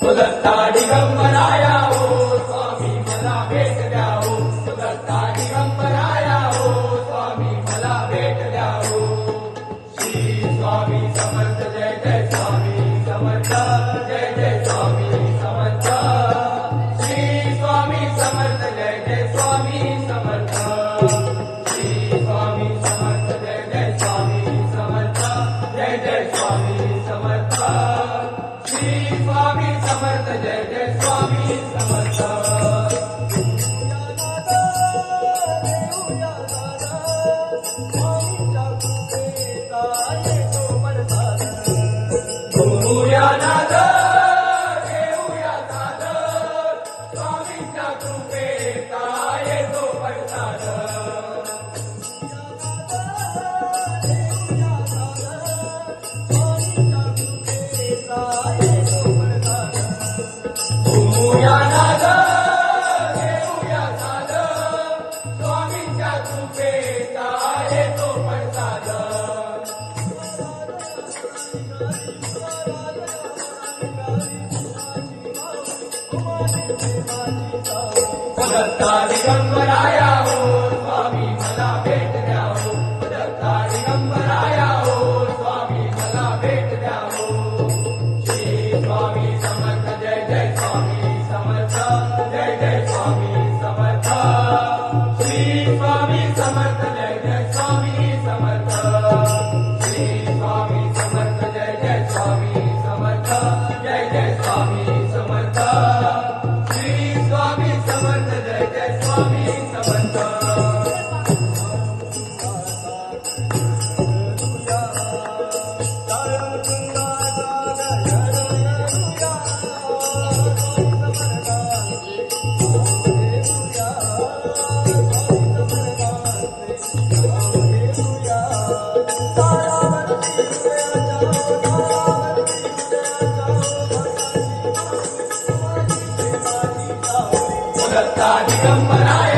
सुदत्ता दिगंबराया हो स्वामी मला भेट द्या हो सुदत्ता दिगंबराया हो श्री स्वामी समर्थ जय जय स्वामी समर्थ जय जय श्री स्वामी समर्थ जय जय स्वामी समर्थ. श्री स्वामी समर्थ जय जय स्वामी समर्थ तारे गंगराया हो। स्वामी मला भेट கம்பராய